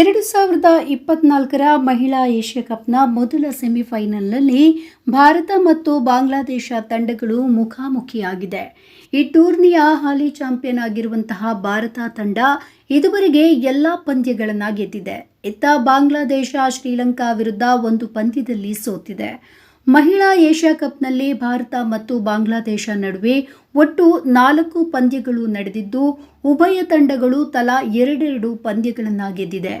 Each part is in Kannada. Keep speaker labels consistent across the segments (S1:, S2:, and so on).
S1: ಎರಡು ಸಾವಿರದ ಇಪ್ಪತ್ನಾಲ್ಕರ ಮಹಿಳಾ ಏಷ್ಯಾ ಕಪ್ನ ಮೊದಲ ಸೆಮಿಫೈನಲ್ನಲ್ಲಿ ಭಾರತ ಮತ್ತು ಬಾಂಗ್ಲಾದೇಶ ತಂಡಗಳು ಮುಖಾಮುಖಿಯಾಗಿದೆ. ಈ ಟೂರ್ನಿಯ ಹಾಲಿ ಚಾಂಪಿಯನ್ ಆಗಿರುವಂತಹ ಭಾರತ ತಂಡ ಇದುವರೆಗೆ ಎಲ್ಲ ಪಂದ್ಯಗಳನ್ನು ಗೆದ್ದಿದೆ. ಇತ್ತ ಬಾಂಗ್ಲಾದೇಶ ಶ್ರೀಲಂಕಾ ವಿರುದ್ಧ ಒಂದು ಪಂದ್ಯದಲ್ಲಿ ಸೋತಿದೆ. ಮಹಿಳಾ ಏಷ್ಯಾ ಕಪ್ನಲ್ಲಿ ಭಾರತ ಮತ್ತು ಬಾಂಗ್ಲಾದೇಶ ನಡುವೆ ಒಟ್ಟು ನಾಲ್ಕು ಪಂದ್ಯಗಳು ನಡೆದಿದ್ದು, ಉಭಯ ತಂಡಗಳು ತಲಾ ಎರಡೆರಡು ಪಂದ್ಯಗಳನ್ನು ಗೆದ್ದಿದೆ.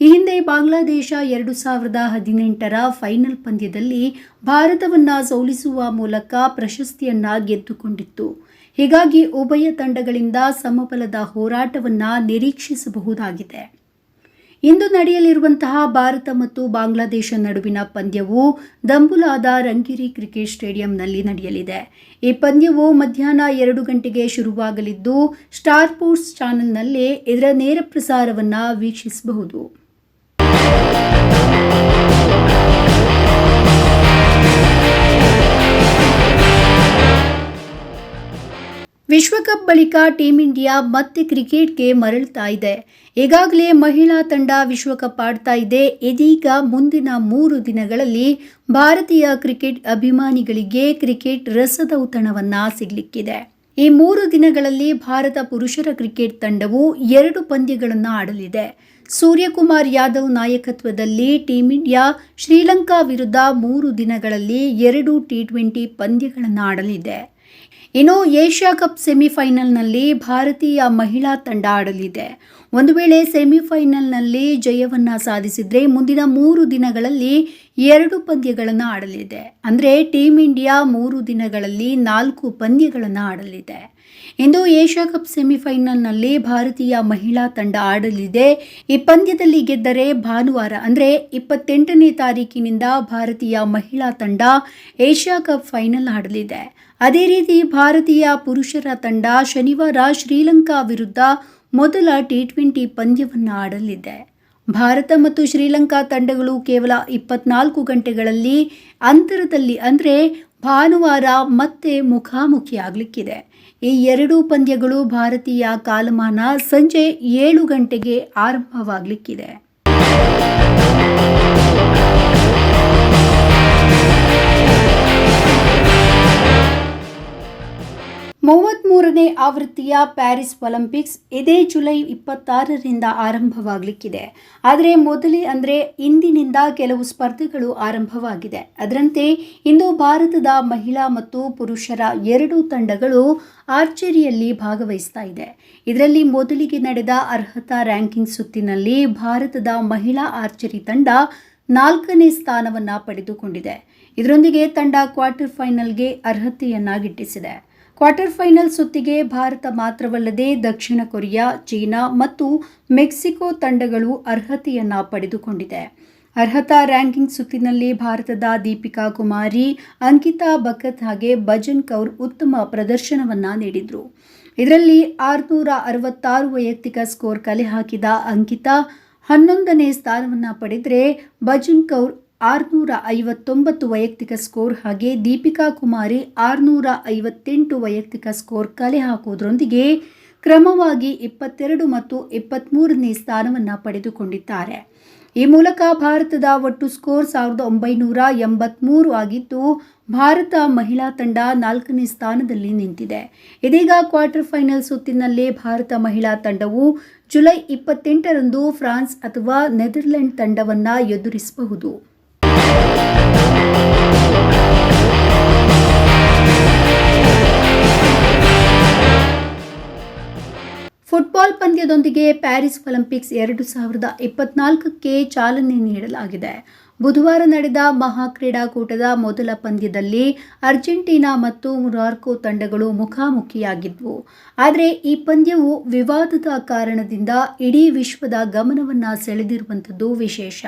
S1: ಈ ಹಿಂದೆ ಬಾಂಗ್ಲಾದೇಶ ಎರಡು ಸಾವಿರದ ಹದಿನೆಂಟರ ಫೈನಲ್ ಪಂದ್ಯದಲ್ಲಿ ಭಾರತವನ್ನು ಸೋಲಿಸುವ ಮೂಲಕ ಪ್ರಶಸ್ತಿಯನ್ನ ಗೆದ್ದುಕೊಂಡಿತ್ತು. ಹೀಗಾಗಿ ಉಭಯ ತಂಡಗಳಿಂದ ಸಮಬಲದ ಹೋರಾಟವನ್ನು ನಿರೀಕ್ಷಿಸಬಹುದಾಗಿದೆ. ಇಂದು ನಡೆಯಲಿರುವಂತಹ ಭಾರತ ಮತ್ತು ಬಾಂಗ್ಲಾದೇಶ ನಡುವಿನ ಪಂದ್ಯವು ದಂಬುಲಾದ ರಂಗಿರಿ ಕ್ರಿಕೆಟ್ ಸ್ಟೇಡಿಯಂನಲ್ಲಿ ನಡೆಯಲಿದೆ. ಈ ಪಂದ್ಯವು ಮಧ್ಯಾಹ್ನ ಎರಡು ಗಂಟೆಗೆ ಶುರುವಾಗಲಿದ್ದು, ಸ್ಟಾರ್ ಸ್ಪೋರ್ಟ್ಸ್ ಚಾನೆಲ್ನಲ್ಲಿ ಇದರ ನೇರ ಪ್ರಸಾರವನ್ನು ವೀಕ್ಷಿಸಬಹುದು. ವಿಶ್ವಕಪ್ ಬಳಿಕ ಟೀಂ ಇಂಡಿಯಾ ಮತ್ತೆ ಕ್ರಿಕೆಟ್ಗೆ ಮರಳ್ತಾ ಇದೆ. ಈಗಾಗಲೇ ಮಹಿಳಾ ತಂಡ ವಿಶ್ವಕಪ್ ಆಡ್ತಾ ಇದೆ. ಇದೀಗ ಮುಂದಿನ ಮೂರು ದಿನಗಳಲ್ಲಿ ಭಾರತೀಯ ಕ್ರಿಕೆಟ್ ಅಭಿಮಾನಿಗಳಿಗೆ ಕ್ರಿಕೆಟ್ ರಸದ ರಸದೌತಣವನ್ನ ಸಿಗಲಿಕ್ಕಿದೆ. ಈ ಮೂರು ದಿನಗಳಲ್ಲಿ ಭಾರತ ಪುರುಷರ ಕ್ರಿಕೆಟ್ ತಂಡವು ಎರಡು ಪಂದ್ಯಗಳನ್ನು ಆಡಲಿದೆ. ಸೂರ್ಯಕುಮಾರ್ ಯಾದವ್ ನಾಯಕತ್ವದಲ್ಲಿ ಟೀಂ ಇಂಡಿಯಾ ಶ್ರೀಲಂಕಾ ವಿರುದ್ಧ ಮೂರು ದಿನಗಳಲ್ಲಿ ಎರಡು ಟಿ ಟ್ವೆಂಟಿ ಪಂದ್ಯಗಳನ್ನು ಆಡಲಿದೆ. ಇನ್ನು ಏಷ್ಯಾ ಕಪ್ ಸೆಮಿಫೈನಲ್ನಲ್ಲಿ ಭಾರತೀಯ ಮಹಿಳಾ ತಂಡ ಆಡಲಿದೆ. ಒಂದು ವೇಳೆ ಸೆಮಿಫೈನಲ್ನಲ್ಲಿ ಜಯವನ್ನು ಸಾಧಿಸಿದರೆ ಮುಂದಿನ ಮೂರು ದಿನಗಳಲ್ಲಿ ಎರಡು ಪಂದ್ಯಗಳನ್ನು ಆಡಲಿದೆ. ಅಂದರೆ ಟೀಮ್ ಇಂಡಿಯಾ ಮೂರು ದಿನಗಳಲ್ಲಿ ನಾಲ್ಕು ಪಂದ್ಯಗಳನ್ನು ಆಡಲಿದೆ. ಇಂದು ಏಷ್ಯಾ ಕಪ್ ಸೆಮಿಫೈನಲ್ನಲ್ಲಿ ಭಾರತೀಯ ಮಹಿಳಾ ತಂಡ ಆಡಲಿದೆ. ಈ ಪಂದ್ಯದಲ್ಲಿ ಗೆದ್ದರೆ ಭಾನುವಾರ, ಅಂದರೆ ಇಪ್ಪತ್ತೆಂಟನೇ ತಾರೀಕಿನಿಂದ ಭಾರತೀಯ ಮಹಿಳಾ ತಂಡ ಏಷ್ಯಾ ಕಪ್ ಫೈನಲ್ ಆಡಲಿದೆ. ಅದೇ ರೀತಿ ಭಾರತೀಯ ಪುರುಷರ ತಂಡ ಶನಿವಾರ ಶ್ರೀಲಂಕಾ ವಿರುದ್ಧ ಮೊದಲ ಟಿ ಟ್ವೆಂಟಿ ಪಂದ್ಯವನ್ನು ಆಡಲಿದೆ. ಭಾರತ ಮತ್ತು ಶ್ರೀಲಂಕಾ ತಂಡಗಳು ಕೇವಲ ಇಪ್ಪತ್ನಾಲ್ಕು ಗಂಟೆಗಳಲ್ಲಿ ಅಂತರದಲ್ಲಿ ಅಂದರೆ ಭಾನುವಾರ ಮತ್ತೆ ಮುಖಾಮುಖಿಯಾಗಲಿಕ್ಕಿದೆ. ಈ ಎರಡೂ ಪಂದ್ಯಗಳು ಭಾರತೀಯ ಕಾಲಮಾನ ಸಂಜೆ ಏಳು ಗಂಟೆಗೆ ಆರಂಭವಾಗಲಿಕ್ಕಿದೆ. ಮೂವತ್ಮೂರನೇ ಆವೃತ್ತಿಯ ಪ್ಯಾರಿಸ್ ಒಲಿಂಪಿಕ್ಸ್ ಇದೇ ಜುಲೈ ಇಪ್ಪತ್ತಾರರಿಂದ ಆರಂಭವಾಗಲಿಕ್ಕಿದೆ. ಆದರೆ ಮೊದಲೇ ಅಂದರೆ ಇಂದಿನಿಂದ ಕೆಲವು ಸ್ಪರ್ಧೆಗಳು ಆರಂಭವಾಗಿದೆ. ಅದರಂತೆ ಇಂದು ಭಾರತದ ಮಹಿಳಾ ಮತ್ತು ಪುರುಷರ ಎರಡೂ ತಂಡಗಳು ಆರ್ಚರಿಯಲ್ಲಿ ಭಾಗವಹಿಸ್ತಾ ಇದೆ. ಇದರಲ್ಲಿ ಮೊದಲಿಗೆ ನಡೆದ ಅರ್ಹತಾ ರ್ಯಾಂಕಿಂಗ್ ಸುತ್ತಿನಲ್ಲಿ ಭಾರತದ ಮಹಿಳಾ ಆರ್ಚರಿ ತಂಡ ನಾಲ್ಕನೇ ಸ್ಥಾನವನ್ನು ಪಡೆದುಕೊಂಡಿದೆ. ಇದರೊಂದಿಗೆ ತಂಡ ಕ್ವಾರ್ಟರ್ ಫೈನಲ್ಗೆ ಅರ್ಹತೆಯನ್ನ ಗಿಟ್ಟಿಸಿದೆ ಕ್ವಾರ್ಟರ್ ಫೈನಲ್ ಸುತ್ತಿಗೆ ಭಾರತ ಮಾತ್ರವಲ್ಲದೆ ದಕ್ಷಿಣ ಕೊರಿಯಾ, ಚೀನಾ ಮತ್ತು ಮೆಕ್ಸಿಕೋ ತಂಡಗಳು ಅರ್ಹತೆಯನ್ನು ಪಡೆದುಕೊಂಡಿದೆ. ಅರ್ಹತಾ ರ್ಯಾಂಕಿಂಗ್ ಸುತ್ತಿನಲ್ಲಿ ಭಾರತದ ದೀಪಿಕಾ ಕುಮಾರಿ, ಅಂಕಿತಾ ಬಕತ್ ಹಾಗೆ ಭಜನ್ ಕೌರ್ ಉತ್ತಮ ಪ್ರದರ್ಶನವನ್ನ ನೀಡಿದರು. ಇದರಲ್ಲಿ ಆರುನೂರ ಅರವತ್ತಾರು ವೈಯಕ್ತಿಕ ಸ್ಕೋರ್ ಕಲೆ ಹಾಕಿದ ಅಂಕಿತಾ ಹನ್ನೊಂದನೇ ಸ್ಥಾನವನ್ನು ಪಡೆದರೆ ಭಜನ್ ಕೌರ್ ಆರುನೂರ ಐವತ್ತೊಂಬತ್ತು ವೈಯಕ್ತಿಕ ಸ್ಕೋರ್ ಹಾಗೆ ದೀಪಿಕಾ ಕುಮಾರಿ ಆರುನೂರ ಐವತ್ತೆಂಟು ವೈಯಕ್ತಿಕ ಸ್ಕೋರ್ ಕಲೆ ಹಾಕುವುದರೊಂದಿಗೆ ಕ್ರಮವಾಗಿ ಇಪ್ಪತ್ತೆರಡು ಮತ್ತು ಇಪ್ಪತ್ತ್ಮೂರನೇ ಸ್ಥಾನವನ್ನು ಪಡೆದುಕೊಂಡಿದ್ದಾರೆ. ಈ ಮೂಲಕ ಭಾರತದ ಒಟ್ಟು ಸ್ಕೋರ್ ಸಾವಿರದ ಒಂಬೈನೂರ ಎಂಬತ್ಮೂರು ಆಗಿದ್ದು, ಭಾರತ ಮಹಿಳಾ ತಂಡ ನಾಲ್ಕನೇ ಸ್ಥಾನದಲ್ಲಿ ನಿಂತಿದೆ. ಇದೀಗ ಕ್ವಾರ್ಟರ್ ಫೈನಲ್ ಸುತ್ತಿನಲ್ಲೇ ಭಾರತ ಮಹಿಳಾ ತಂಡವು ಜುಲೈ ಇಪ್ಪತ್ತೆಂಟರಂದು ಫ್ರಾನ್ಸ್ ಅಥವಾ ನೆದರ್ಲೆಂಡ್ ತಂಡವನ್ನು ಎದುರಿಸಬಹುದು. ಫುಟ್ಬಾಲ್ ಪಂದ್ಯದೊಂದಿಗೆ ಪ್ಯಾರಿಸ್ ಒಲಿಂಪಿಕ್ಸ್ ಎರಡು ಸಾವಿರದ ಇಪ್ಪತ್ನಾಲ್ಕಕ್ಕೆ ಚಾಲನೆ ನೀಡಲಾಗಿದೆ. ಬುಧವಾರ ನಡೆದ ಮಹಾ ಕ್ರೀಡಾಕೂಟದ ಮೊದಲ ಪಂದ್ಯದಲ್ಲಿ ಅರ್ಜೆಂಟೀನಾ ಮತ್ತು ಮೊರಾರ್ಕೊ ತಂಡಗಳು ಮುಖಾಮುಖಿಯಾಗಿದ್ವು. ಆದರೆ ಈ ಪಂದ್ಯವು ವಿವಾದದ ಕಾರಣದಿಂದ ಇಡೀ ವಿಶ್ವದ ಗಮನವನ್ನು ಸೆಳೆದಿರುವಂಥದ್ದು ವಿಶೇಷ.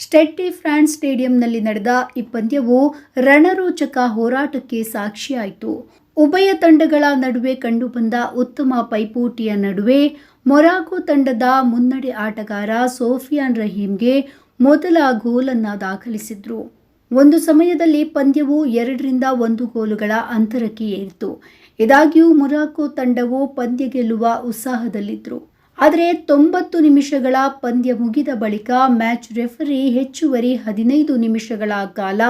S1: ಸ್ಟೆಟ್ಟಿ ಫ್ರಾನ್ಸ್ ಸ್ಟೇಡಿಯಂನಲ್ಲಿ ನಡೆದ ಈ ಪಂದ್ಯವು ರಣರೋಚಕ ಹೋರಾಟಕ್ಕೆ ಸಾಕ್ಷಿಯಾಯಿತು. ಉಭಯ ತಂಡಗಳ ನಡುವೆ ಕಂಡುಬಂದ ಉತ್ತಮ ಪೈಪೋಟಿಯ ನಡುವೆ ಮೊರಾಕೊ ತಂಡದ ಮುನ್ನಡೆ ಆಟಗಾರ ಸೋಫಿಯಾನ್ ರಹೀಮ್ಗೆ ಮೊದಲ ಗೋಲನ್ನು ದಾಖಲಿಸಿದ್ರು. ಒಂದು ಸಮಯದಲ್ಲಿ ಪಂದ್ಯವು ಎರಡರಿಂದ ಒಂದು ಗೋಲುಗಳ ಅಂತರಕ್ಕೆ ಏರಿತು. ಇದಾಗ್ಯೂ ಮೊರಾಕೊ ತಂಡವು ಪಂದ್ಯ ಗೆಲ್ಲುವ ಉತ್ಸಾಹದಲ್ಲಿದ್ದರು ಆದರೆ ತೊಂಬತ್ತು ನಿಮಿಷಗಳ ಪಂದ್ಯ ಮುಗಿದ ಬಳಿಕ ಮ್ಯಾಚ್ ರೆಫರಿ ಹೆಚ್ಚುವರಿ ಹದಿನೈದು ನಿಮಿಷಗಳ ಕಾಲ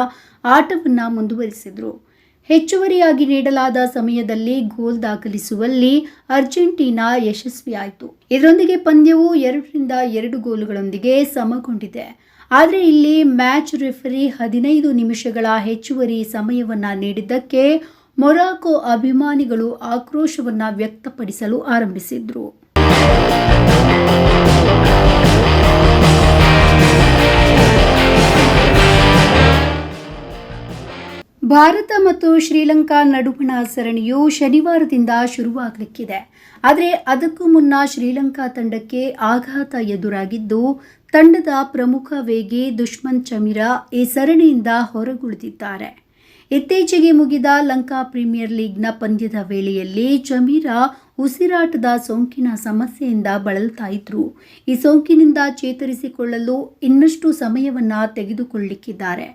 S1: ಆಟವನ್ನು ಮುಂದುವರಿಸಿದರು. ಹೆಚ್ಚುವರಿಯಾಗಿ ನೀಡಲಾದ ಸಮಯದಲ್ಲಿ ಗೋಲ್ ದಾಖಲಿಸುವಲ್ಲಿ ಅರ್ಜೆಂಟೀನಾ ಯಶಸ್ವಿಯಾಯಿತು. ಇದರೊಂದಿಗೆ ಪಂದ್ಯವು ಎರಡರಿಂದ ಎರಡು ಗೋಲುಗಳೊಂದಿಗೆ ಸಮಗೊಂಡಿದೆ. ಆದರೆ ಇಲ್ಲಿ ಮ್ಯಾಚ್ ರೆಫರಿ ಹದಿನೈದು ನಿಮಿಷಗಳ ಹೆಚ್ಚುವರಿ ಸಮಯವನ್ನ ನೀಡಿದ್ದಕ್ಕೆ ಮೊರಾಕೊ ಅಭಿಮಾನಿಗಳು ಆಕ್ರೋಶವನ್ನ ವ್ಯಕ್ತಪಡಿಸಲು ಆರಂಭಿಸಿದ್ರು. ಭಾರತ ಮತ್ತು ಶ್ರೀಲಂಕಾ ನಡುವಣ ಸರಣಿಯು ಶನಿವಾರದಿಂದ ಶುರುವಾಗಲಿಕ್ಕಿದೆ. ಆದರೆ ಅದಕ್ಕೂ ಮುನ್ನ ಶ್ರೀಲಂಕಾ ತಂಡಕ್ಕೆ ಆಘಾತ ಎದುರಾಗಿದ್ದು, ತಂಡದ ಪ್ರಮುಖ ವೇಗಿ ದುಷ್ಮನ್ ಚಮಿರಾ ಈ ಸರಣಿಯಿಂದ ಹೊರಗುಳಿದಿದ್ದಾರೆ. ಇತ್ತೀಚೆಗೆ ಮುಗಿದ ಲಂಕಾ ಪ್ರೀಮಿಯರ್ ಲೀಗ್ನ ಪಂದ್ಯದ ವೇಳೆಯಲ್ಲಿ ಚಮೀರಾ ಉಸಿರಾಟದ ಸೋಂಕಿನ ಸಮಸ್ಯೆಯಿಂದ ಬಳಲ್ತಾ ಇದ್ರು. ಈ ಸೋಂಕಿನಿಂದ ಚೇತರಿಸಿಕೊಳ್ಳಲು ಇನ್ನಷ್ಟು ಸಮಯವನ್ನ ತೆಗೆದುಕೊಳ್ಳಿಕ್ಕಿದ್ದಾರೆ.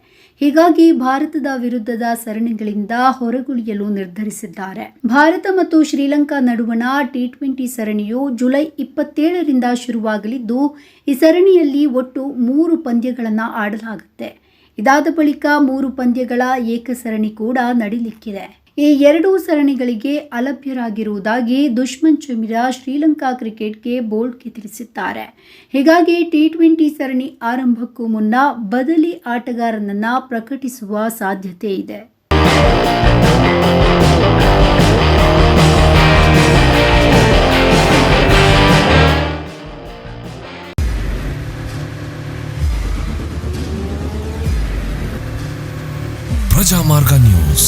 S1: ಹೀಗಾಗಿ ಭಾರತದ ವಿರುದ್ಧದ ಸರಣಿಗಳಿಂದ ಹೊರಗುಳಿಯಲು ನಿರ್ಧರಿಸಿದ್ದಾರೆ. ಭಾರತ ಮತ್ತು ಶ್ರೀಲಂಕಾ ನಡುವಣ ಟಿ ಟ್ವೆಂಟಿ ಸರಣಿಯು ಜುಲೈ ಇಪ್ಪತ್ತೇಳರಿಂದ ಶುರುವಾಗಲಿದ್ದು, ಈ ಸರಣಿಯಲ್ಲಿ ಒಟ್ಟು ಮೂರು ಪಂದ್ಯಗಳನ್ನು ಆಡಲಾಗುತ್ತೆ. ಇದಾದ ಬಳಿಕ ಮೂರು ಪಂದ್ಯಗಳ ಏಕಸರಣಿ ಕೂಡ ನಡೀಲಿಕ್ಕಿದೆ. ಈ ಎರಡೂ ಸರಣಿಗಳಿಗೆ ಅಲಭ್ಯರಾಗಿರುವುದಾಗಿ ದುಷ್ಮನ್ ಚಮಿರಾ ಶ್ರೀಲಂಕಾ ಕ್ರಿಕೆಟ್ಗೆ ಬೋಲ್ಡ್ಗೆ ತಿಳಿಸಿದ್ದಾರೆ ಹೀಗಾಗಿ ಟಿ ಟ್ವೆಂಟಿ ಸರಣಿ ಆರಂಭಕ್ಕೂ ಮುನ್ನ ಬದಲಿ ಆಟಗಾರನನ್ನ ಪ್ರಕಟಿಸುವ ಸಾಧ್ಯತೆ ಇದೆ.
S2: ಪ್ರಜಾಮಾರ್ಗ ನ್ಯೂಸ್.